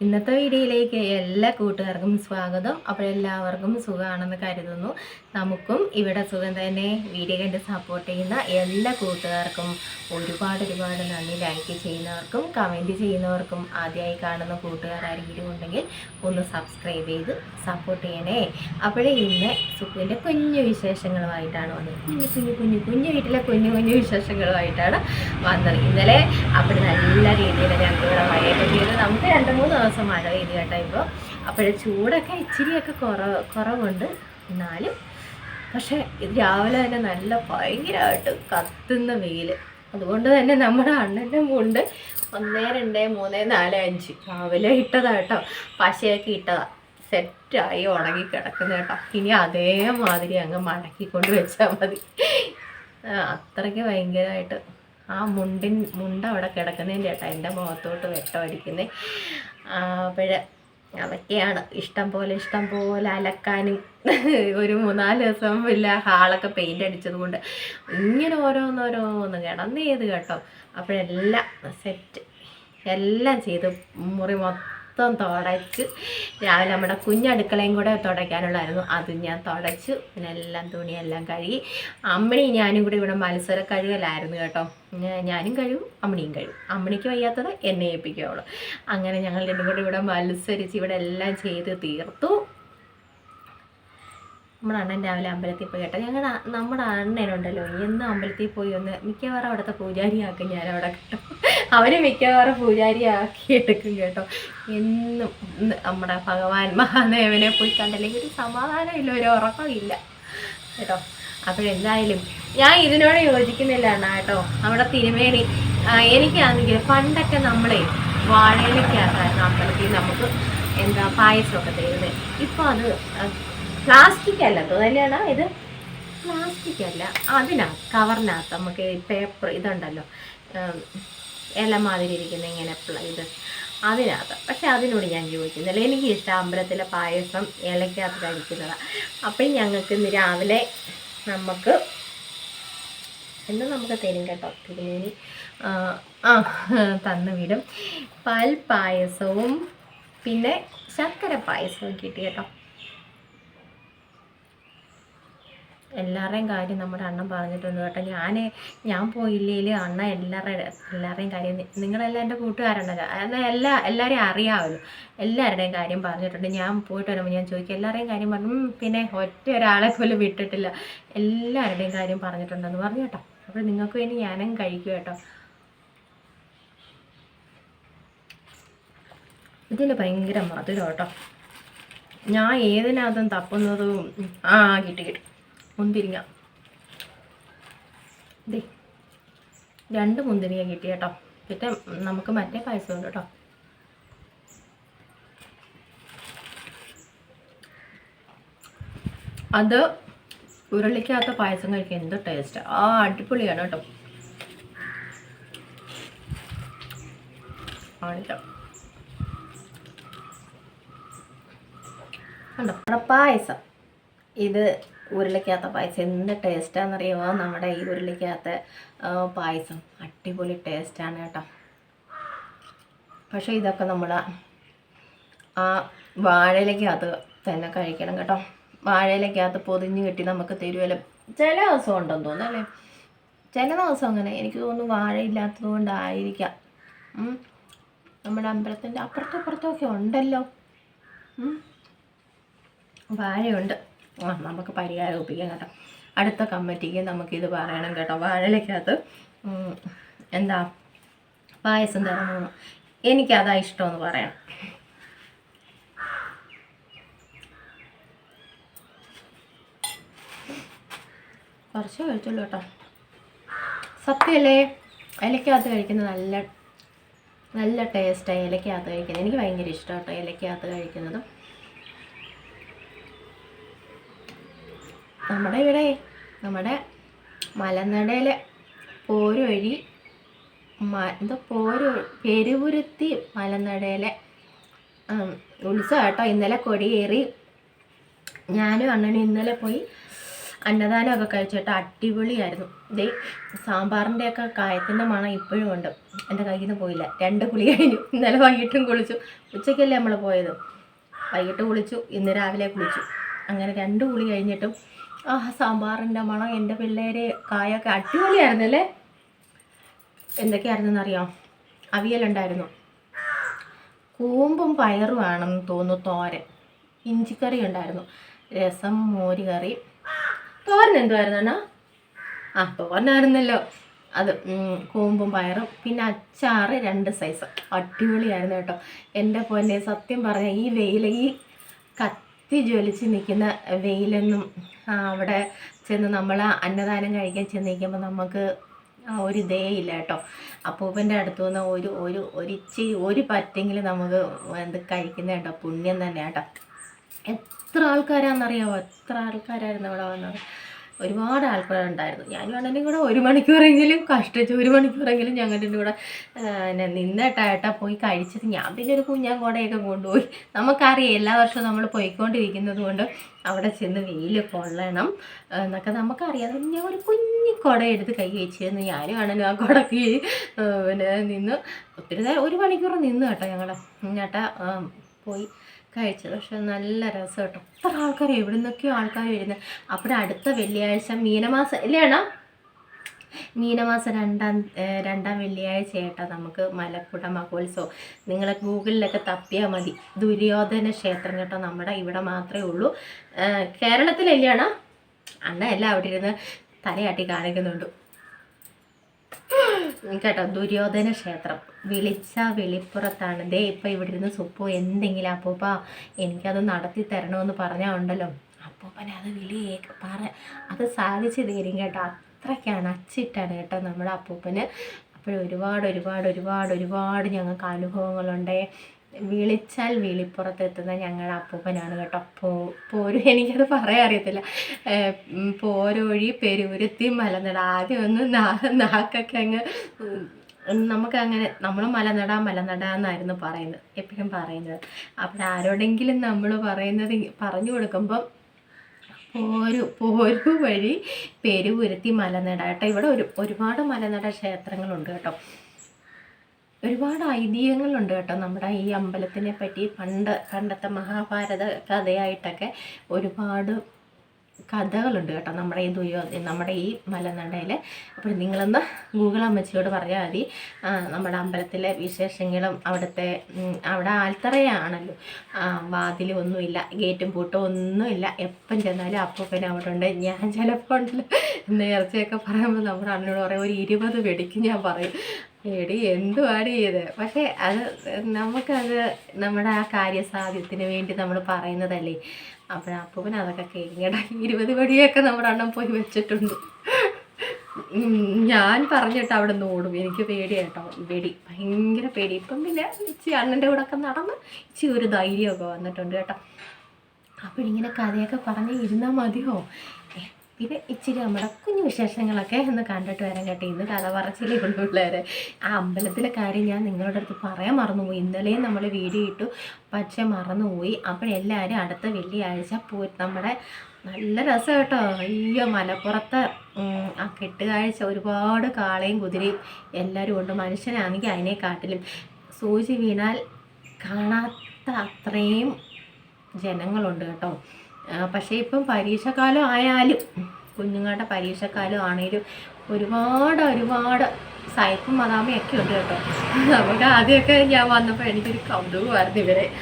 ഇന്നത്തെ വീഡിയോയിലേക്ക് എല്ലാ കൂട്ടുകാർക്കും സ്വാഗതം. അപ്പോൾ എല്ലാവർക്കും സുഖമാണെന്ന് കരുതുന്നു. നമുക്കും ഇവിടെ സുഖം തന്നെ. വീഡിയോ കണ്ട് സപ്പോർട്ട് ചെയ്യുന്ന എല്ലാ കൂട്ടുകാർക്കും ഒരുപാട് ഒരുപാട് നന്ദി. ലൈക്ക് ചെയ്യുന്നവർക്കും കമന്റ് ചെയ്യുന്നവർക്കും ആദ്യമായി കാണുന്ന കൂട്ടുകാരാരെങ്കിലും ഉണ്ടെങ്കിൽ ഒന്ന് സബ്സ്ക്രൈബ് ചെയ്ത് സപ്പോർട്ട് ചെയ്യണേ. അപ്പോഴേ ഇന്ന് സുഖിന്റെ കുഞ്ഞു വിശേഷങ്ങളുമായിട്ടാണ് വന്നത്. കുഞ്ഞു കുഞ്ഞു കുഞ്ഞു കുഞ്ഞു വീട്ടിലെ കുഞ്ഞു കുഞ്ഞു വിശേഷങ്ങളുമായിട്ടാണ് വന്നത്. ഇന്നലെ അപ്പോൾ നല്ല രീതിയിൽ ഞങ്ങൾക്ക് ഇവിടെ മഴയൊക്കെ ചെയ്ത് നമുക്ക് രണ്ട് മൂന്ന് ദിവസം മഴ പെയ്ത് കേട്ടോ ഇപ്പോൾ അപ്പോഴേ ചൂടൊക്കെ ഇച്ചിരിയൊക്കെ കുറവ് കുറവുണ്ട്. എന്നാലും പക്ഷേ രാവിലെ തന്നെ നല്ല ഭയങ്കരമായിട്ട് കത്തുന്ന വെയിൽ അതുകൊണ്ട് തന്നെ നമ്മുടെ അണ്ണന്റെ മുണ്ട് ഒന്നേ രണ്ട് മൂന്ന് നാല് അഞ്ച്. രാവിലെ ഇട്ടതാ കേട്ടോ. പശയൊക്കെ ഇട്ടതാ. സെറ്റായി ഉണങ്ങി കിടക്കുന്ന കേട്ടോ. ഇനി അതേമാതിരി അങ്ങ് മടക്കിക്കൊണ്ട് വെച്ചാൽ മതി. അത്രയ്ക്ക് ഭയങ്കരമായിട്ട് ആ മുണ്ടിൻ മുണ്ട അവിടെ കിടക്കുന്നതിന്റെ ചേട്ടാ എന്റെ മുഖത്തോട്ട് വെട്ടമടിക്കുന്നത് അപ്പോഴ് അതൊക്കെയാണ്. ഇഷ്ടം പോലെ ഇഷ്ടം പോലെ അലക്കാനും ഒരു മൂന്നാൽ ദിവസം ഇല്ല ഹാളൊക്കെ പെയിന്റ് അടിച്ചത് കൊണ്ട് ഇങ്ങനെ ഓരോന്നോരോന്ന് കിടന്ന് ചെയ്ത് കേട്ടോ. അപ്പോഴെല്ലാം സെറ്റ് എല്ലാം ചെയ്ത് മുറി മൊത്തം തുടച്ച്. രാവിലെ നമ്മുടെ കുഞ്ഞടുക്കളയും കൂടെ തുടയ്ക്കാനുള്ളായിരുന്നു അത് ഞാൻ തുടച്ചു. പിന്നെല്ലാം തുണിയെല്ലാം കഴുകി. അമ്മണി ഞാനും കൂടി ഇവിടെ മത്സര കഴുകലായിരുന്നു കേട്ടോ. ഞാനും കഴിവും അമ്മണിയും കഴിവും അമ്മണിക്ക് വയ്യാത്തത് എന്നെ ഏൽപ്പിക്കുകയുള്ളൂ. അങ്ങനെ ഞങ്ങൾ രണ്ടും കൂടി ഇവിടെ മത്സരിച്ച് ഇവിടെ എല്ലാം ചെയ്ത് തീർത്തു. നമ്മുടെ അണ്ണൻ രാവിലെ അമ്പലത്തിൽ പോയി കേട്ടോ. ഞങ്ങളുടെ നമ്മുടെ അണ്ണനുണ്ടല്ലോ എന്നും അമ്പലത്തിൽ പോയി ഒന്ന് മിക്കവാറും അവിടുത്തെ പൂജാരിയാക്കും ഞാൻ അവിടെ കേട്ടോ. അവന് മിക്കവാറും പൂജാരിയാക്കി എടുക്കും കേട്ടോ. എന്നും നമ്മുടെ ഭഗവാൻ മഹാദേവനെ പോയി കണ്ടല്ലേ ഒരു സമാധാനമില്ല ഒരു ഉറക്കമില്ല കേട്ടോ. അപ്പോഴെന്തായാലും ഞാൻ ഇതിനോട് യോജിക്കുന്നില്ല അണ്ണാ കേട്ടോ. നമ്മുടെ തിരുമേനി എനിക്കാണെങ്കിൽ പണ്ടൊക്കെ നമ്മളെ വാഴയിലേക്കകത്തായിരുന്നു അമ്പലത്തിൽ നമുക്ക് എന്താ പായസമൊക്കെ തരുന്നത്. ഇപ്പോൾ അത് പ്ലാസ്റ്റിക് അല്ല തോന്നലാണ് ഇത് പ്ലാസ്റ്റിക് അല്ല അതിനകത്ത് കവറിനകത്ത് നമുക്ക് പേപ്പർ ഇതുണ്ടല്ലോ ഇല മാതിരി ഇരിക്കുന്ന ഇങ്ങനെ ഇത് അതിനകത്ത്. പക്ഷെ അതിനോട് ഞാൻ ചോദിക്കുന്നില്ല എനിക്ക് ഇഷ്ടം അമ്പലത്തിലെ പായസം ഇലക്കകത്ത് കഴിക്കുന്നതാണ് അപ്പം ഞങ്ങൾക്ക് ഇന്ന് രാവിലെ നമുക്ക് എന്ന് നമുക്ക് തരും കേട്ടോ. തിരുമേനി ആ, തന്നു വിടും. പാൽ പായസവും പിന്നെ ശർക്കര പായസവും കിട്ടി കേട്ടോ. എല്ലാവരുടെയും കാര്യം നമ്മുടെ അണ്ണൻ പറഞ്ഞിട്ടുണ്ട് കേട്ടോ. ഞാൻ ഞാൻ പോയില്ലെങ്കിൽ അണ്ണ എല്ലാവരുടെ എല്ലാവരുടെയും കാര്യം നിങ്ങളെല്ലാം എന്റെ കൂട്ടുകാരുണ്ടല്ലോ എന്നാൽ എല്ലാ എല്ലാവരെയും അറിയാമല്ലോ എല്ലാവരുടെയും കാര്യം പറഞ്ഞിട്ടുണ്ട്. ഞാൻ പോയിട്ട് വരുമ്പോൾ ഞാൻ ചോദിക്കും എല്ലാവരുടെയും കാര്യം പറഞ്ഞു. പിന്നെ ഒറ്റ ഒരാളെ പോലും വിട്ടിട്ടില്ല. എല്ലാവരുടെയും കാര്യം പറഞ്ഞിട്ടുണ്ടെന്ന് പറഞ്ഞു കേട്ടോ. അപ്പോൾ നിങ്ങൾക്ക് വേണ്ടി ഞാനും കഴിക്കും കേട്ടോ. ഇതിന് ഭയങ്കര മധുരം കേട്ടോ. ഞാൻ ഏതിനകത്തും തപ്പുന്നതും ആ കിട്ടി കിട്ടി. മുന്തിരിങ്ങ. ദേ രണ്ട് മുന്തിരിങ്ങ കിട്ടി കേട്ടോ. പിന്നെ നമുക്ക് മറ്റേ പായസം ഉണ്ട് കേട്ടോ. അത് ഉരുളിക്കാത്ത പായസം കഴിക്കാൻ എന്ത് ടേസ്റ്റ് ആ? അടിപൊളിയാണ് കേട്ടോ. കാണിക്കാം കണ്ടോ? പായസം. ഇത് ഉരുളിക്കകത്ത പായസം എന്ത് ടേസ്റ്റാണെന്നറിയുമോ നമ്മുടെ ഈ ഉരുളയ്ക്കകത്ത് പായസം. അടിപൊളി ടേസ്റ്റാണ് കേട്ടോ. പക്ഷേ ഇതൊക്കെ നമ്മൾ ആ വാഴയിലേക്കകത്ത് തന്നെ കഴിക്കണം കേട്ടോ. വാഴയിലേക്കകത്ത് പൊതിഞ്ഞ് കെട്ടി നമുക്ക് തരുമല്ലോ ചില ദിവസം ഉണ്ടെന്ന് തോന്നുന്നു അല്ലേ? ചില ദിവസം അങ്ങനെ. എനിക്ക് തോന്നുന്നു വാഴയില്ലാത്തത് കൊണ്ടായിരിക്കാം. നമ്മുടെ അമ്പലത്തിന്റെ അപ്പുറത്തും ഒക്കെ ഉണ്ടല്ലോ. വാഴയുണ്ട്. ആ നമുക്ക് പരിഹാരം ഒപ്പിക്കാം കേട്ടോ അടുത്ത കമ്മിറ്റിക്ക് നമുക്കിത് പറയണം കേട്ടോ. വാഴയ്ക്കകത്ത് എന്താ പായസം തരണമെന്ന് എനിക്കതാ ഇഷ്ടമെന്ന് പറയണം. കുറച്ച് കഴിച്ചുള്ളൂ കേട്ടോ. സത്യമല്ലേ ഇലക്കകത്ത് കഴിക്കുന്നത് നല്ല നല്ല ടേസ്റ്റായി ഇലക്കകത്ത് കഴിക്കുന്നത്. എനിക്ക് ഭയങ്കര ഇഷ്ടം കേട്ടോ ഇലക്കകത്ത് കഴിക്കുന്നതും. നമ്മുടെ ഇവിടെ നമ്മുടെ മലനടയിലെ പോര് വഴി മ എന്താ പോര് പെരുപുരുത്തി മലനടയിലെ ഉത്സവം കേട്ടോ ഇന്നലെ കൊടിയേറി. ഞാനും അണ്ണനും ഇന്നലെ പോയി അന്നദാനമൊക്കെ കഴിച്ചിട്ട് അടിപൊളിയായിരുന്നു. ദേ സാമ്പാറിന്റെയൊക്കെ കായത്തിന്റെ മണം ഇപ്പോഴും ഉണ്ട്. എന്റെ കയ്യിൽ നിന്ന് പോയില്ല. രണ്ട് കുളി കഴിഞ്ഞു. ഇന്നലെ വൈകിട്ടും കുളിച്ചു. ഉച്ചയ്ക്കല്ലേ നമ്മൾ പോയത്? വൈകിട്ട് കുളിച്ചു. ഇന്ന് രാവിലെ കുളിച്ചു. അങ്ങനെ രണ്ട് കുളി കഴിഞ്ഞിട്ടും ആ സാമ്പാറിന്റെ മണം എന്റെ പിള്ളേര് കായൊക്കെ അടിപൊളിയായിരുന്നു അല്ലേ എന്തൊക്കെയായിരുന്നു എന്നറിയാം അവിയലുണ്ടായിരുന്നു. കൂമ്പും പയറും ആണെന്ന് തോന്നുന്നു തോരൻ. ഇഞ്ചിക്കറി ഉണ്ടായിരുന്നു. രസം മോര് കറി. തോരൻ എന്തുമായിരുന്നു അണ്ണാ? ആ തോരനായിരുന്നല്ലോ. അത് കൂമ്പും പയറും. പിന്നെ അച്ചാറ് രണ്ട് സൈസ് അടിപൊളിയായിരുന്നു കേട്ടോ. എന്റെ പൊന്നെ സത്യം പറഞ്ഞാൽ ഈ വെയിൽ ഈ കത്തി ജ്വലിച്ച് നിൽക്കുന്ന വെയിലൊന്നും അവിടെ ചെന്ന് നമ്മൾ അന്നദാനം കഴിക്കാൻ ചെന്ന് നിൽക്കുമ്പോൾ നമുക്ക് ഒരു ദയയില്ല കേട്ടോ. അപ്പൂപ്പന്റെ അടുത്തു നിന്ന് ഒരു ഒരു ഒരിച്ചി ഒരു പറ്റെങ്കിലും നമുക്ക് എന്ത് കഴിക്കുന്ന കേട്ടോ പുണ്യം തന്നെ കേട്ടോ. എത്ര ആൾക്കാരാണെന്നറിയാമോ എത്ര ആൾക്കാരായിരുന്നു അവിടെ വന്നത്? ഒരുപാട് ആൾക്കാരുണ്ടായിരുന്നു ഞാനും അണ്ണനും കൂടെ ഒരു മണിക്കൂറെങ്കിലും കഷ്ടിച്ച് ഒരു മണിക്കൂറെങ്കിലും ഞങ്ങളുടെ കൂടെ ആ, പിന്നെ നിന്നിട്ടായിട്ടാ പോയി കഴിച്ചത്. ഞാൻ പിന്നെ ഒരു കുഞ്ഞാൻ കുടയൊക്കെ കൊണ്ടുപോയി. നമുക്കറിയാം എല്ലാ വർഷവും നമ്മൾ പോയിക്കൊണ്ടിരിക്കുന്നത് കൊണ്ട് അവിടെ ചെന്ന് വെയിൽ കൊള്ളണം എന്നൊക്കെ നമുക്കറിയാം. ഞാൻ ഒരു കുഞ്ഞു കുട എടുത്ത് കൈ വെച്ചിരുന്നു. ഞാനും അണ്ണനും ആ കുടക്ക് പിന്നെ നിന്ന്. ഒത്തിരി ഒരു മണിക്കൂർ നിന്ന് കേട്ടോ ഞങ്ങളുടെ എന്നിട്ടാ പോയി. കഴിച്ചത്. പക്ഷെ നല്ല രസം കേട്ടോ. അത്ര ആൾക്കാർ എവിടെ നിന്നൊക്കെയോ ആൾക്കാർ വരുന്നത്. അപ്പോൾ അടുത്ത വെള്ളിയാഴ്ച മീനമാസം ഇല്ലേ അണ്ണാ? മീനമാസം രണ്ടാം രണ്ടാം വെള്ളിയാഴ്ച ആയിട്ടാണ് നമുക്ക് മലപ്പുഴ മഹോത്സവം. നിങ്ങൾ ഗൂഗിളിലൊക്കെ തപ്പിയാൽ മതി. ദുര്യോധന ക്ഷേത്രം കേട്ടോ നമ്മുടെ ഇവിടെ മാത്രമേ ഉള്ളൂ. ഏഹ് കേരളത്തിലല്ലേ അണ്ണാ എല്ലാം അവിടെ ഇരുന്ന് തലയാട്ടി കാണിക്കുന്നുണ്ട്. കേട്ടോ ദുര്യോധന ക്ഷേത്രം. വിളിച്ച വെളിപ്പുറത്താണ്. ദേ ഇപ്പം ഇവിടെ ഇരുന്ന് സുപ്പു എന്തെങ്കിലും അപ്പൂപ്പ എനിക്കത് നടത്തി തരണമെന്ന് പറഞ്ഞാൽ ഉണ്ടല്ലോ. അപ്പൂപ്പനെ അത് വിളി പറ. അത് സാധിച്ചു തീരും കേട്ടോ. അത്രയ്ക്കാണ്. അച്ചിട്ടാണ് കേട്ടോ നമ്മുടെ അപ്പൂപ്പന്. അപ്പോഴൊരുപാട് ഒരുപാട് ഒരുപാട് ഒരുപാട് ഞങ്ങൾക്ക് അനുഭവങ്ങളുണ്ട്. വിളിച്ചാൽ വിളിപ്പുറത്തെത്തുന്ന ഞങ്ങളുടെ അപ്പൂപ്പനാണ് കേട്ടോ. പോ പോരു എനിക്കത് പറയാൻ അറിയത്തില്ല. പോരോഴി പെരുവുരുത്തി മലനട. ആദ്യം ഒന്ന് നാ നാക്കൊക്കെ അങ്ങ് നമുക്കങ്ങനെ നമ്മൾ മലനട മലനട എന്നായിരുന്നു പറയുന്നത്. എപ്പോഴും പറയുന്നത്. അപ്പോൾ ആരോടെങ്കിലും നമ്മൾ പറയുന്നത് പറഞ്ഞു കൊടുക്കുമ്പം പോരു പോരു വഴി പെരുവുരുത്തി മലനട. കേട്ടോ ഇവിടെ ഒരു ഒരുപാട് മലനട ക്ഷേത്രങ്ങളുണ്ട് കേട്ടോ. ഒരുപാട് ഐതിഹ്യങ്ങളുണ്ട് കേട്ടോ. നമ്മുടെ ഈ അമ്പലത്തിനെ പറ്റി പണ്ട് പണ്ടത്തെ മഹാഭാരത കഥയായിട്ടൊക്കെ ഒരുപാട് കഥകളുണ്ട് കേട്ടോ നമ്മുടെ ഈ ദുര്യോ നമ്മുടെ ഈ മലനടയിൽ അപ്പോൾ നിങ്ങളൊന്ന് ഗൂഗിൾ അമ്മച്ചിയോട് പറഞ്ഞാൽ മതി. നമ്മുടെ അമ്പലത്തിലെ വിശേഷങ്ങളും അവിടുത്തെ അവിടെ ആൽത്തറയാണല്ലോ. വാതിലൊന്നുമില്ല ഗേറ്റും പൂട്ടും ഒന്നുമില്ല. എപ്പം ചെന്നാലും അപ്പൂപ്പൻ അവിടെ ഉണ്ട് ഞാൻ ചിലപ്പോൾ ഉണ്ടല്ലോ നേർച്ചയൊക്കെ പറയുമ്പോൾ നമ്മുടെ അണ്ണനോട് പറയും ഒരു ഇരുപത് വെടിക്ക് ഞാൻ പറയും. എടി എന്തുവാടി ഇത്? പക്ഷേ അത് നമുക്കത് നമ്മുടെ ആ കാര്യസാധ്യത്തിന് വേണ്ടി നമ്മൾ പറയുന്നതല്ലേ? അപ്പോൾ അപ്പൂപ്പൻ അതൊക്കെ കേൾക്കട ഇരുപത് പടിയൊക്കെ നമ്മുടെ അണ്ണൻ പോയി വെച്ചിട്ടുണ്ട്. ഞാൻ പറഞ്ഞിട്ട് അവിടെ നിന്ന് ഓടും. എനിക്ക് പേടിയാട്ടോ പേടി ഭയങ്കര പേടി. ഇപ്പം പിന്നെ ഇച്ചി അണ്ണന്റെ കൂടെ ഒക്കെ നടന്ന് ഇച്ചി ഒരു ധൈര്യമൊക്കെ വന്നിട്ടുണ്ട് കേട്ടോ. അപ്പോൾ ഇങ്ങനെ കഥയൊക്കെ പറഞ്ഞ് ഇരുന്നാൽ മതിയോ? പിന്നെ ഇച്ചിരി നമ്മുടെ കുഞ്ഞു വിശേഷങ്ങളൊക്കെ ഒന്ന് കണ്ടിട്ട് വരാൻ കേട്ടോ. ഇന്ന് കഥ പറച്ചിലേ ഉള്ളൂ പിള്ളേരെ. ആ അമ്പലത്തിലെ കാര്യം ഞാൻ നിങ്ങളുടെ അടുത്ത് പറയാൻ മറന്നുപോയി. ഇന്നലെയും നമ്മൾ വീഡിയോ ഇട്ടു പക്ഷെ മറന്നുപോയി. അപ്പോഴെല്ലാവരും അടുത്ത വെള്ളിയാഴ്ച പോയി നമ്മുടെ നല്ല രസം കേട്ടോ. അയ്യോ മലപ്പുറത്ത് ആ കെട്ടുകാഴ്ച ഒരുപാട് കാളയും കുതിരയും എല്ലാവരും ഉണ്ട്. മനുഷ്യനാണെങ്കിൽ അതിനെക്കാട്ടിലും. സൂചി വീണാൽ കാണാത്ത അത്രയും ജനങ്ങളുണ്ട് കേട്ടോ. പക്ഷേ ഇപ്പം പരീക്ഷക്കാലം ആയാലും കുഞ്ഞുങ്ങളുടെ പരീക്ഷക്കാലം ആണെങ്കിലും ഒരുപാട് ഒരുപാട് സായിപ്പും മദാമയൊക്കെ ഉണ്ട് കേട്ടോ. നമുക്ക് ആദ്യമൊക്കെ ഞാൻ വന്നപ്പോൾ എനിക്കൊരു കൗതുകമായിരുന്നു ഇവരെ.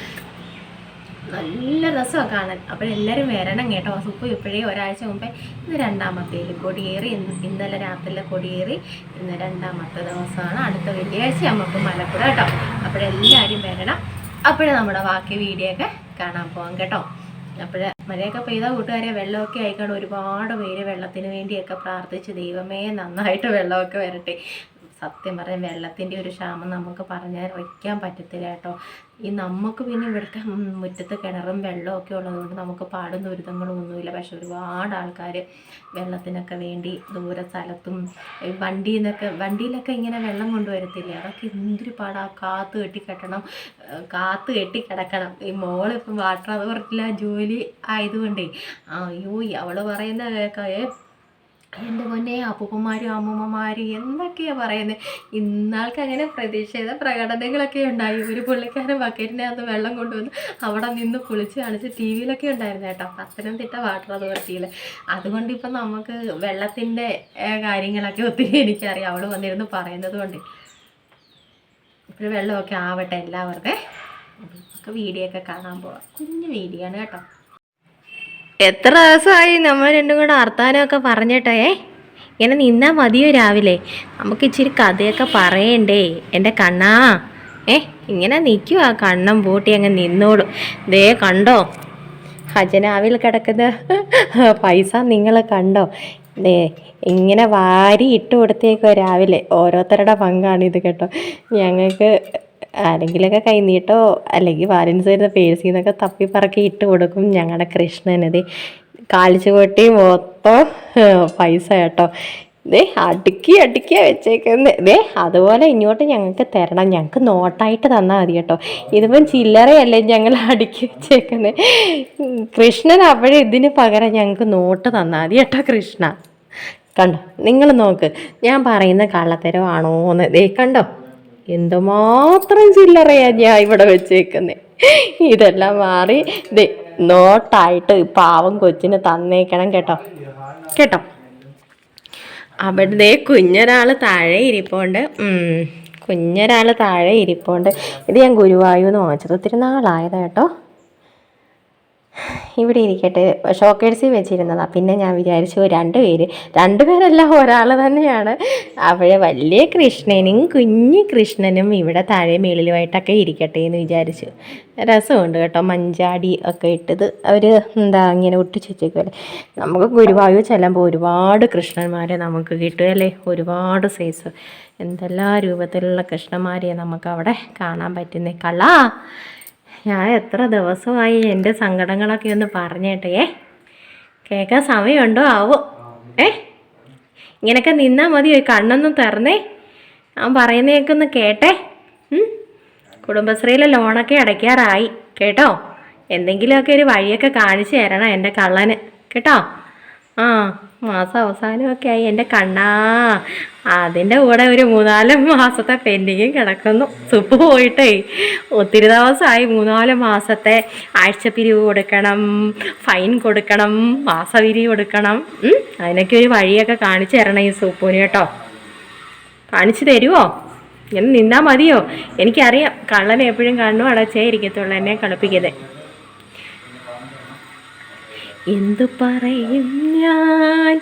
നല്ല രസമാണ് കാണാൻ. അപ്പോൾ എല്ലാവരും വരണം കേട്ടോ. സുപ്പ് ഇപ്പോഴേ ഒരാഴ്ച മുമ്പേ ഇന്ന് രണ്ടാമത്തേൽ കൊടിയേറി ഇന്ന് ഇന്നലെ രാത്രിയിലെ കൊടിയേറി ഇന്ന് രണ്ടാമത്തെ ദിവസമാണ്. അടുത്ത വെള്ളിയാഴ്ച നമുക്ക് മലപ്പുഴ കേട്ടോ. അപ്പോഴെല്ലാവരും വരണം. അപ്പോഴേ നമ്മുടെ ബാക്കി വീഡിയോ ഒക്കെ കാണാൻ പോകാം കേട്ടോ. അപ്പോൾ മഴയൊക്കെ പെയ്ത കൂട്ടുകാരെ വെള്ളമൊക്കെ ആയിക്കാണ് ഒരുപാട് പേര് വെള്ളത്തിന് വേണ്ടിയൊക്കെ പ്രാർത്ഥിച്ച് ദൈവമേ നന്നായിട്ട് വെള്ളമൊക്കെ വരട്ടെ. സത്യം പറയാം വെള്ളത്തിന്റെ ഒരു ക്ഷാമം നമുക്ക് പറഞ്ഞറിയിക്കാൻ പറ്റത്തില്ല കേട്ടോ. ഈ നമുക്ക് പിന്നെ ഇവിടുത്തെ മുറ്റത്ത് കിണറും വെള്ളവും ഒക്കെ ഉള്ളതുകൊണ്ട് നമുക്ക് പാടും ദുരിതങ്ങളും ഒന്നുമില്ല. പക്ഷെ ഒരുപാട് ആൾക്കാർ വെള്ളത്തിനൊക്കെ വേണ്ടി ദൂര സ്ഥലത്തും വണ്ടിയിൽ നിന്നൊക്കെ വണ്ടിയിലൊക്കെ ഇങ്ങനെ വെള്ളം കൊണ്ടുവരത്തില്ല? അതൊക്കെ എന്തൊരു പാടാ. കാത്ത് കെട്ടി കെട്ടണം കാത്ത് കെട്ടി കിടക്കണം. ഈ മോളിപ്പം വാട്ടർ അതോറിറ്റിയിലെ ജോലി ആയതുകൊണ്ടേ. അയ്യോ അവൾ പറയുന്ന കേൾക്കാം. എന്റെ മുന്നെ അപ്പൂപ്പന്മാരും അമ്മൂമ്മമാരും എന്നൊക്കെയാണ് പറയുന്നത് ഇന്നാൾക്ക് അങ്ങനെ പ്രതിഷേധ പ്രകടനങ്ങളൊക്കെ ഉണ്ടായി. ഒരു പുള്ളിക്കാരൻ ബക്കറ്റിനകത്ത് വെള്ളം കൊണ്ടുവന്ന് അവിടെ നിന്ന് കുളിച്ച് കാണിച്ച് ടി വിയിലൊക്കെ ഉണ്ടായിരുന്നു കേട്ടോ പത്തനംതിട്ട വാട്ടർ അതോറിറ്റിയിൽ. അതുകൊണ്ട് ഇപ്പം നമുക്ക് വെള്ളത്തിന്റെ കാര്യങ്ങളൊക്കെ ഒത്തിരി എനിക്കറിയാം. അവൾ വന്നിരുന്ന് പറയുന്നത് കൊണ്ട്. ഇപ്പോഴും വെള്ളമൊക്കെ ആവട്ടെ എല്ലാവർക്കും. നമുക്ക് വീഡിയോ ഒക്കെ കാണാൻ പോവാം. കുഞ്ഞു വീഡിയോ ആണ് കേട്ടോ. എത്ര ദിവസമായി നമ്മൾ രണ്ടും കൂടെ വർത്താനമൊക്കെ പറഞ്ഞിട്ടേ? ഇങ്ങനെ നിന്നാ മതിയോ രാവിലെ? നമുക്ക് ഇച്ചിരി കഥയൊക്കെ പറയണ്ടേ? എന്റെ കണ്ണാ. ഏ ഇങ്ങനെ നിൽക്കുക കണ്ണം പൂട്ടി അങ്ങ് നിന്നോളും. ദേ കണ്ടോ? ഖജനാവിൽ കിടക്കുന്ന പൈസ നിങ്ങൾ കണ്ടോ? ദേ ഇങ്ങനെ വാരി ഇട്ട് കൊടുത്തേക്കോ രാവിലെ. ഓരോരുത്തരുടെ പങ്കാണിത് കേട്ടോ. ഞങ്ങൾക്ക് ആരെങ്കിലുമൊക്കെ കൈനീട്ടോ അല്ലെങ്കിൽ വാലൻസ് വരുന്ന പേഴ്സിൽ നിന്നൊക്കെ തപ്പി പറക്കി ഇട്ട് കൊടുക്കും. ഞങ്ങളുടെ കൃഷ്ണനത് കാലിച്ചു കൊട്ടി മൊത്തം പൈസ കേട്ടോ. ദേ അടുക്കി അടുക്കിയാ വെച്ചേക്കുന്നത് ദേ അതുപോലെ ഇങ്ങോട്ട് ഞങ്ങൾക്ക് തരണം. ഞങ്ങൾക്ക് നോട്ടായിട്ട് തന്നാൽ മതി കേട്ടോ. ഇതിപ്പം ചില്ലറയല്ലേ ഞങ്ങൾ അടുക്കി വെച്ചേക്കുന്നത് കൃഷ്ണൻ അപ്പോഴേ ഇതിന് പകരം ഞങ്ങൾക്ക് നോട്ട് തന്നാൽ മതി കേട്ടോ കൃഷ്ണ. കണ്ടോ? നിങ്ങൾ നോക്ക്. ഞാൻ പറയുന്ന കള്ളത്തരമാണോ എന്ന് ദേ കണ്ടോ? എന്തുമാത്രം ചില്ലറയാ ഞാൻ ഇവിടെ വെച്ചേക്കുന്നത് ഇതെല്ലാം മാറി ദേ നോട്ടായിട്ട് പാവം കൊച്ചിന് തന്നേക്കണം കേട്ടോ. കേട്ടോ? അവിടെ ദേ കുഞ്ഞൊരാൾ താഴെ ഇരിപ്പോണ്ട്. കുഞ്ഞൊരാൾ താഴെ ഇരിപ്പുണ്ട്. ഇത് ഞാൻ ഗുരുവായൂന്ന് വാങ്ങിച്ചത്. ഒത്തിരി നാളായതാ കേട്ടോ. ഇവിടെ ഇരിക്കട്ടെ. ഷോക്കേഴ്സിൽ വെച്ചിരുന്നതാണ് പിന്നെ ഞാൻ വിചാരിച്ചു രണ്ട് പേര്. രണ്ടുപേരല്ല ഒരാൾ തന്നെയാണ്. അവിടെ വലിയ കൃഷ്ണനും കുഞ്ഞു കൃഷ്ണനും ഇവിടെ താഴെ മേളിലുമായിട്ടൊക്കെ ഇരിക്കട്ടെ എന്ന് വിചാരിച്ചു. രസമുണ്ട് കേട്ടോ മഞ്ചാടി ഒക്കെ ഇട്ടത്. അവർ എന്താ ഇങ്ങനെ ഒട്ടിച്ചുവെച്ചേക്കുമല്ലേ നമുക്ക് ഗുരുവായൂർ ചെല്ലുമ്പോൾ ഒരുപാട് കൃഷ്ണന്മാരെ നമുക്ക് കിട്ടുമല്ലേ ഒരുപാട് സൈസ് എന്തെല്ലാം രൂപത്തിലുള്ള കൃഷ്ണന്മാരെ നമുക്ക് അവിടെ കാണാൻ പറ്റുന്നേ. കള്ളാ! ഞാൻ എത്ര ദിവസമായി എന്റെ സങ്കടങ്ങളൊക്കെ ഒന്ന് പറഞ്ഞേട്ടേ കേൾക്കാൻ സമയമുണ്ടോ? ആവോ. ഏ? ഇങ്ങനെയൊക്കെ നിന്നാൽ മതി കണ്ണൊന്നും തുറന്നേ. ഞാൻ പറയുന്നതൊക്കെ ഒന്ന് കേട്ടെ? കുടുംബശ്രീയിലെ ലോണൊക്കെ അടയ്ക്കാറായി കേട്ടോ? എന്തെങ്കിലുമൊക്കെ ഒരു വഴിയൊക്കെ കാണിച്ചു തരണം എന്റെ കള്ളന് കേട്ടോ? ആ മാസം അവസാനമൊക്കെ ആയി. എന്റെ കണ്ണാ അതിന്റെ കൂടെ ഒരു മൂന്നാൽ മാസത്തെ പെൻഡിങ്ങും കിടക്കുന്നു. സുപ്പ് പോയിട്ടേ ഒത്തിരി ദിവസമായി മൂന്നാൽ മാസത്തെ ആഴ്ചപ്പിരിവ് കൊടുക്കണം ഫൈൻ കൊടുക്കണം മാസപിരിവ് കൊടുക്കണം. അതിനൊക്കെ ഒരു വഴിയൊക്കെ കാണിച്ചു തരണം ഈ സൂപ്പൂന് കേട്ടോ. കാണിച്ചു തരുമോ ഇങ്ങനെ നിന്നാൽ മതിയോ? എനിക്കറിയാം കള്ളനെ എപ്പോഴും കണ്ണു അടച്ചേ ഇരിക്കത്തുള്ളൂ എന്നെ കളിപ്പിക്കതേ എന്തു പറയും ഞാൻ?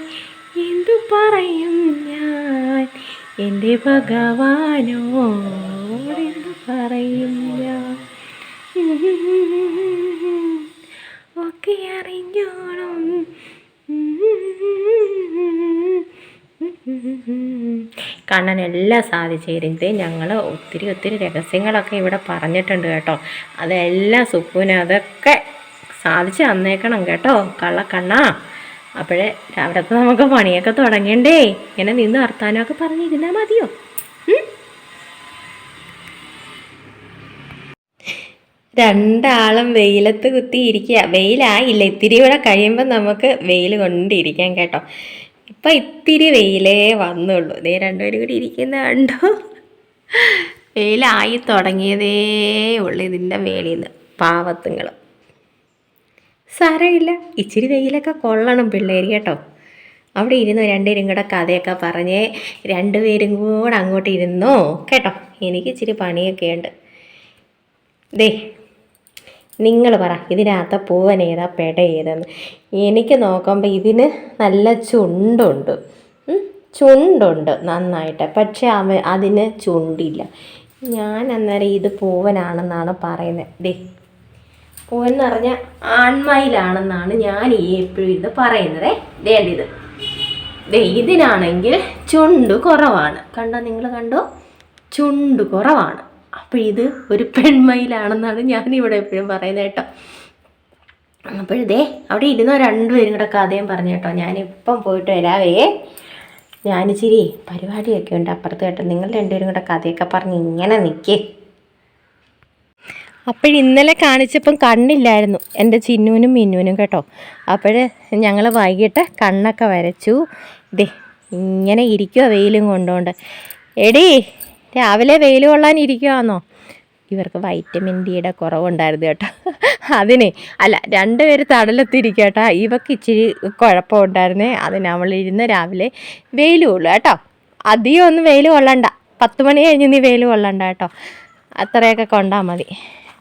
എന്തു പറയും ഞാൻ? എന്റെ ഭഗവാനോട് എന്തു പറയും ഞാൻ? ഒക്കെ അറിഞ്ഞോളും കണ്ണൻ എല്ലാം സാധിച്ചു തരുന്നത് ഞങ്ങൾ ഒത്തിരി ഒത്തിരി രഹസ്യങ്ങളൊക്കെ ഇവിടെ പറഞ്ഞിട്ടുണ്ട് കേട്ടോ. അതെല്ലാം സുപ്പുവിന് അതൊക്കെ സാധിച്ചു തന്നേക്കണം കേട്ടോ. കള്ളക്കണ്ണാ അപ്പോഴേ രാവിലത്തെ നമുക്ക് പണിയൊക്കെ തുടങ്ങണ്ടേ. ഇങ്ങനെ നിന്ന് വർത്താനമൊക്കെ പറഞ്ഞിരുന്നാൽ മതിയോ? രണ്ടാളും വെയിലത്ത് കുത്തി ഇരിക്കുക വെയിലായില്ല. ഇത്തിരി കൂടെ കഴിയുമ്പോൾ നമുക്ക് വെയിൽ കൊണ്ടിരിക്കാം കേട്ടോ. ഇപ്പം ഇത്തിരി വെയിലേ വന്നുള്ളൂ. ഇതേ രണ്ടുപേരും കൂടി ഇരിക്കുന്ന കണ്ടോ? വെയിലായി തുടങ്ങിയതേ ഉള്ളൂ ഇതിന്റെ മേളിൽ നിന്ന് പാവത്തുങ്ങൾ സാരമില്ല. ഇച്ചിരി വെയിലൊക്കെ കൊള്ളണം പിള്ളേർ കേട്ടോ. അവിടെ ഇരുന്നു രണ്ടുപേരും കൂടെ കഥയൊക്കെ പറഞ്ഞ് രണ്ടുപേരും കൂടെ അങ്ങോട്ട് ഇരുന്നോ. കേട്ടോ എനിക്ക് ഇച്ചിരി പണിയൊക്കെ ഉണ്ട്. ദേ നിങ്ങൾ പറ ഇതിനകത്ത് പൂവൻ ഏതാ പെട ഏതെന്ന്. എനിക്ക് നോക്കുമ്പോൾ ഇതിന് നല്ല ചുണ്ടുണ്ട്. ചുണ്ടുണ്ട് നന്നായിട്ട്. പക്ഷേ അവ അതിന് ചുണ്ടില്ല. ഞാൻ അന്നേരം ഇത് പൂവനാണെന്നാണ് പറയുന്നത് ദേ പൂവൻ പറഞ്ഞ ആൺമയിലാണെന്നാണ് ഞാൻ ഈ എപ്പോഴും ഇത് പറയുന്നത്. വേണ്ടിയത് ഇതിനാണെങ്കിൽ ചുണ്ട് കുറവാണ്. കണ്ടോ നിങ്ങൾ കണ്ടോ? ചുണ്ട് കുറവാണ്. അപ്പോൾ ഇത് ഒരു പെൺമയിലാണെന്നാണ് ഞാൻ ഇവിടെ എപ്പോഴും പറയുന്നത് കേട്ടോ. അപ്പോഴിതേ അവിടെ ഇരുന്ന രണ്ടുപേരും കൂടെ കഥയും പറഞ്ഞു കേട്ടോ. ഞാനിപ്പം പോയിട്ട് വരാവേ. ഞാനിച്ചിരി പരിപാടിയൊക്കെ ഉണ്ട് അപ്പുറത്ത് കേട്ടോ. നിങ്ങൾ രണ്ടുപേരും കൂടെ കഥയൊക്കെ പറഞ്ഞ് ഇങ്ങനെ നിൽക്കേ അപ്പോൾ ഇന്നലെ കാണിച്ചപ്പം കണ്ണില്ലായിരുന്നു. എന്റെ ചിന്നൂനും മിന്നൂനും കേട്ടോ. അപ്പോൾ ഞങ്ങൾ വൈകിട്ട് കണ്ണൊക്കെ വരച്ചു. ദേ ഇങ്ങനെ ഇരിക്കുക വെയിലും കൊണ്ടുകൊണ്ട് എടീ രാവിലെ വെയിൽ കൊള്ളാൻ ഇരിക്കുവാന്നോ? ഇവർക്ക് വൈറ്റമിൻ ഡിയുടെ കുറവുണ്ടായിരുന്നു കേട്ടോ. അതിനെ അല്ല രണ്ടുപേര് തടലത്തിരിക്കുക കേട്ടോ ഇവക്ക് ഇച്ചിരി കുഴപ്പമുണ്ടായിരുന്നേ അതിന് അവളിരുന്ന് രാവിലെ വെയിൽ കൊള്ളു കേട്ടോ. അധികം ഒന്നും വെയിൽ കൊള്ളണ്ട. പത്ത് മണി കഴിഞ്ഞ് നീ വെയിൽ കൊള്ളണ്ട കേട്ടോ. അത്രയൊക്കെ കൊണ്ടാൽ മതി.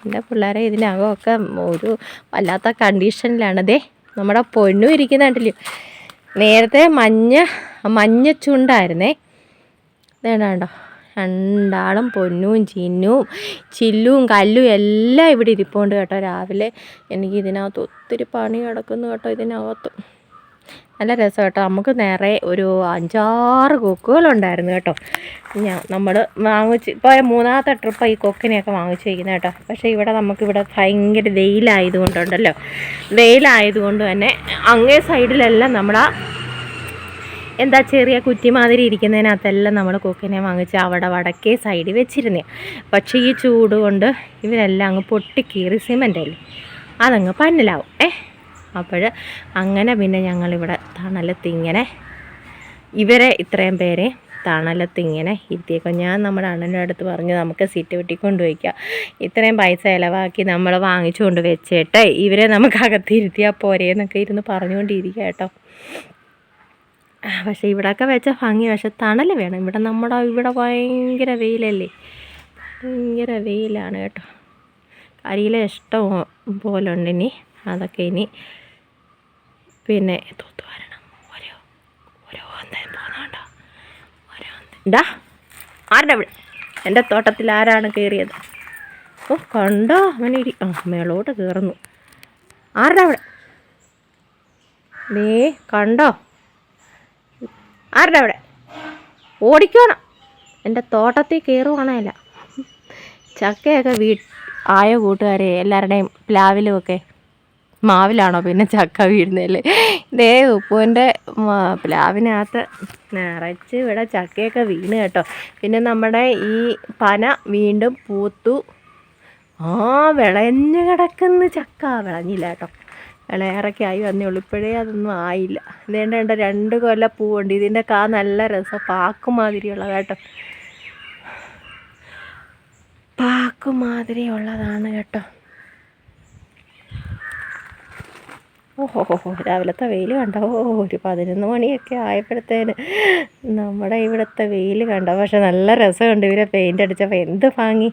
എന്റെ പിള്ളേരെ ഇതിനകമൊക്കെ ഒരു വല്ലാത്ത കണ്ടീഷനിലാണ് ദേ നമ്മുടെ പൊന്നും ഇരിക്കുന്നുണ്ടല്ലോ നേരത്തെ മഞ്ഞ മഞ്ഞ ചുണ്ടായിരുന്നേ. വേണ്ടോ രണ്ടാളും പൊന്നും ചിന്നും ചില്ലും കല്ലും എല്ലാം ഇവിടെ ഇരിപ്പുണ്ട് കേട്ടോ രാവിലെ. എനിക്ക് ഇതിനകത്ത് ഒത്തിരി പണി കിടക്കുന്നു കേട്ടോ ഇതിനകത്ത്. നല്ല രസം കേട്ടോ. നമുക്ക് നേരെ ഒരു അഞ്ചാറ് കൊക്കുകളുണ്ടായിരുന്നു കേട്ടോ. ഞാൻ നമ്മൾ വാങ്ങിച്ച് ഇപ്പോൾ മൂന്നാമത്തെ ട്രിപ്പ് ഈ കൊക്കിനെയൊക്കെ വാങ്ങിച്ച് വയ്ക്കുന്നത് കേട്ടോ. പക്ഷേ ഇവിടെ നമുക്കിവിടെ ഭയങ്കര വെയിലായതുകൊണ്ടുണ്ടല്ലോ. വെയിലായതുകൊണ്ട് തന്നെ അങ്ങേ സൈഡിലെല്ലാം നമ്മളാ എന്താ ചെറിയ കുറ്റി മാതിരി ഇരിക്കുന്നതിനകത്തെല്ലാം നമ്മൾ കൊക്കിനെ വാങ്ങിച്ച് അവിടെ വടക്കേ സൈഡിൽ വെച്ചിരുന്നേ. പക്ഷേ ഈ ചൂട് കൊണ്ട് ഇവരെല്ലാം അങ്ങ് പൊട്ടിക്കീറി സിമന്റ് അല്ലേ? അതങ്ങ് പന്നലാവും. ഏ? അപ്പോൾ അങ്ങനെ പിന്നെ ഞങ്ങളിവിടെ തണലത്തിങ്ങനെ ഇവരെ ഇത്രയും പേരെ തണലത്തിങ്ങനെ ഇരുത്തിയേക്കും. ഞാൻ നമ്മുടെ അണ്ണന്റെ അടുത്ത് പറഞ്ഞു നമുക്ക് സീറ്റ് വെട്ടിക്കൊണ്ട് വയ്ക്കാം ഇത്രയും പൈസ ചിലവാക്കി നമ്മൾ വാങ്ങിച്ചുകൊണ്ട് വെച്ചിട്ട്. ഇവരെ നമുക്ക് അകത്തിരുത്തിയാൽ പോരെ എന്നൊക്കെ ഇരുന്ന് പറഞ്ഞുകൊണ്ടിരിക്കുക കേട്ടോ. പക്ഷേ ഇവിടെയൊക്കെ വെച്ച ഭംഗി പക്ഷെ തണൽ വേണം. ഇവിടെ നമ്മുടെ ഇവിടെ ഭയങ്കര വെയിലല്ലേ? ഭയങ്കര വെയിലാണ് കേട്ടോ. കരിയിലെ ഇഷ്ടം പോലെ ഉണ്ട് ഇനി. അതൊക്കെ ഇനി പിന്നെ തൂത്ത് വരണം ഓരോ ഓരോ അന്തരം പോകുന്നുണ്ടോ ഓരോ ഡാ ആരുടെ അവിടെ എന്റെ തോട്ടത്തിൽ ആരാണ് കയറിയത്? ഓ കണ്ടോ? അവനിരി ആ മേളോട്ട് കയറുന്നു. ആരുടെ അവിടെ നീ കണ്ടോ? ആരുടെ അവിടെ ഓടിക്കണം. എന്റെ തോട്ടത്തിൽ കയറുവാണല്ല ചക്കയൊക്കെ വീ ആയ കൂട്ടുകാരെ എല്ലാവരുടെയും പ്ലാവിലുമൊക്കെ മാവിലാണോ പിന്നെ ചക്ക വീഴുന്നതല്ലേ ഇതേ ഉപ്പുവിന്റെ പ്ലാവിനകത്ത് നിറച്ച് ഇവിടെ ചക്കയൊക്കെ വീണ് കേട്ടോ. പിന്നെ നമ്മുടെ ഈ പന വീണ്ടും പൂത്തു. ആ വിളഞ്ഞ് കിടക്കുന്ന ചക്ക. വിളഞ്ഞില്ല കേട്ടോ. വിളയാറൊക്കെ ആയി വന്നേ ഉള്ളൂ ഇപ്പോഴേ അതൊന്നും ആയില്ല. ഇതേണ്ട രണ്ട് കൊല്ല പൂവുണ്ട്. ഇതിന്റെ കാ നല്ല രസം. പാക്ക് മാതിരിയുള്ള കേട്ടോ. പാക്ക് മാതിരിയുള്ളതാണ് കേട്ടോ. ഓഹോ രാവിലത്തെ വെയിൽ കണ്ടോ? ഒരു പതിനൊന്ന് മണിയൊക്കെ ആയപ്പോഴത്തേന് നമ്മുടെ ഇവിടുത്തെ വെയിൽ കണ്ടോ? പക്ഷെ നല്ല രസമുണ്ട് ഇവരെ പെയിന്റ് അടിച്ചപ്പോൾ. എന്ത് ഭാങ്ങി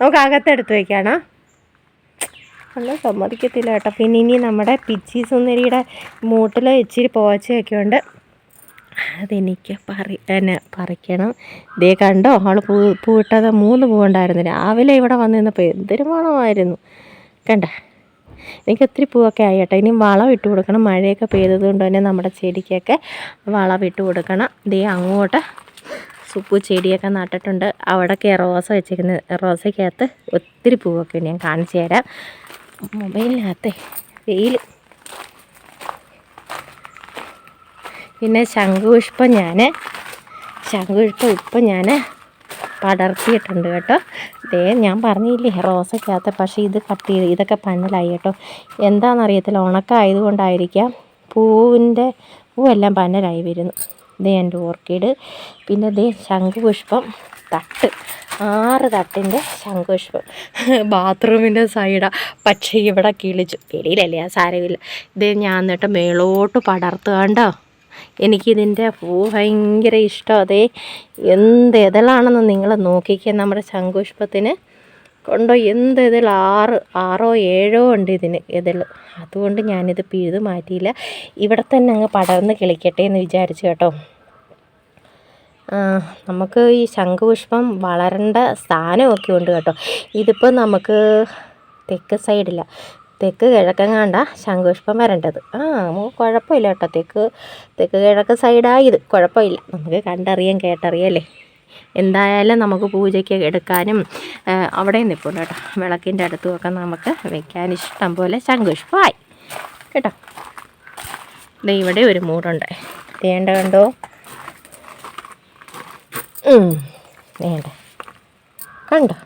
നമുക്ക് അകത്ത് എടുത്ത് വയ്ക്കാണോ നല്ല സമ്മതിക്കത്തില്ല കേട്ടോ. പിന്നെ ഇനി നമ്മുടെ പിച്ചി സുന്ദരിയുടെ മൂട്ടിൽ ഇച്ചിരി പോച്ചയൊക്കെ ഉണ്ട്. അതെനിക്ക് പറി എന്നെ പറിക്കണം. ദേ കണ്ടോ അവൾ പൂ പൂവിട്ടത് മൂന്ന് പൂവുണ്ടായിരുന്നു. രാവിലെ ഇവിടെ വന്നിരുന്നപ്പോൾ എന്തൊരു മണമായിരുന്നു. കണ്ട? എനിക്ക് ഒത്തിരി പൂവൊക്കെ ആയി കേട്ടോ ഇനി വളം ഇട്ട് കൊടുക്കണം. മഴയൊക്കെ പെയ്തത് കൊണ്ട് തന്നെ നമ്മുടെ ചെടിക്കൊക്കെ വളം ഇട്ട് കൊടുക്കണം. ദേ അങ്ങോട്ട് സുപ്പു ചെടിയൊക്കെ നട്ടിട്ടുണ്ട്. അവിടെയൊക്കെ റോസ വെച്ചിരിക്കുന്നത് റോസയ്ക്കകത്ത് ഒത്തിരി പൂവൊക്കെ ഞാൻ കാണിച്ചു തരാം. മൊബൈലിനകത്തെ വെയിൽ. പിന്നെ ശംഖുപുഷ്പം ഞാൻ. ശംഖുപുഷ്പം ഇപ്പം ഞാൻ പടർത്തിയിട്ടുണ്ട് കേട്ടോ. ദേ ഞാൻ പറഞ്ഞില്ലേ റോസയ്ക്കകത്ത് പക്ഷേ ഇത് കട്ട് ചെയ്ത് ഇതൊക്കെ പന്നലായി കേട്ടോ. എന്താണെന്നറിയത്തില്ല ഉണക്കമായതുകൊണ്ടായിരിക്കാം പൂവിന്റെ പൂവെല്ലാം പന്നലായി വരുന്നു. ദേ എന്റെ ഓർക്കിഡ്. പിന്നെ ദേ ശംഖുപുഷ്പം തട്ട്. ആറ് തട്ടിന്റെ ശംഖുപുഷ്പം. ബാത്റൂമിന്റെ സൈഡാണ് പക്ഷേ ഇവിടെ കിളിച്ചു. വെളിയിലല്ലേ ആ സാരമില്ല. ഇത് ഞാൻ എന്നിട്ട് മേളോട്ട് പടർത്തുക കണ്ടോ? എനിക്കിതിന്റെ പൂ ഭയങ്കര ഇഷ്ടം. അതേ എന്ത് ഇതളാണെന്ന് നിങ്ങൾ നോക്കിക്കുക നമ്മുടെ ശങ്കുഷ്പത്തിന് കൊണ്ടോ എന്ത് ഇതിൽ ആറ് ആറോ ഏഴോ ഉണ്ട് ഇതിന് ഇതിൽ അതുകൊണ്ട് ഞാനിത് പിഴുത് മാറ്റിയില്ല. ഇവിടെ തന്നെ അങ്ങ് പടർന്ന് കിളിക്കട്ടെ എന്ന് വിചാരിച്ചു കേട്ടോ. നമുക്ക് ഈ ശംഖുപുഷ്പം വളരേണ്ട സ്ഥാനമൊക്കെ ഉണ്ട് കേട്ടോ. ഇതിപ്പോൾ നമുക്ക് തെക്ക് സൈഡില്ല തെക്ക് കിഴക്കൻ ശംഖുപുഷ്പം വരേണ്ടത്. ആ നമുക്ക് കുഴപ്പമില്ല കേട്ടോ. തെക്ക് തെക്ക് കിഴക്ക് സൈഡായത് കുഴപ്പമില്ല. നമുക്ക് കണ്ടറിയാം കേട്ടറിയല്ലേ? എന്തായാലും നമുക്ക് പൂജയ്ക്ക് എടുക്കാനും അവിടെ നിൽപ്പുണ്ട് കേട്ടോ. വിളക്കിന്റെ അടുത്തുമൊക്കെ നമുക്ക് വെക്കാൻ ഇഷ്ടം പോലെ ശംഖുഷ്പമായി കേട്ടോ. ദേ ഇവിടെ ഒരു മൂടുണ്ട്. തേണ്ട കണ്ടോ? വേണ്ട കണ്ടോ?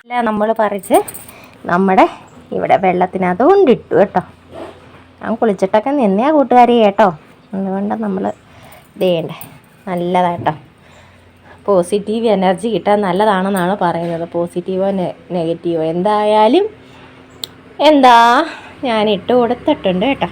അല്ല നമ്മൾ പറിച്ച് നമ്മുടെ ഇവിടെ വെള്ളത്തിനകത്ത് ഇട്ടു കേട്ടോ. ഞാൻ കുളിച്ചിട്ടൊക്കെ നിന്നെയാ കൂട്ടുകാരി കേട്ടോ. അതുകൊണ്ട് നമ്മൾ ചെയ്യണ്ടേ നല്ലതാട്ടോ. പോസിറ്റീവ് എനർജി കിട്ടാൻ നല്ലതാണെന്നാണ് പറയുന്നത്. പോസിറ്റീവോ നെഗറ്റീവോ എന്തായാലും എന്താ ഞാൻ ഇട്ട് കൊടുത്തിട്ടുണ്ട് കേട്ടോ.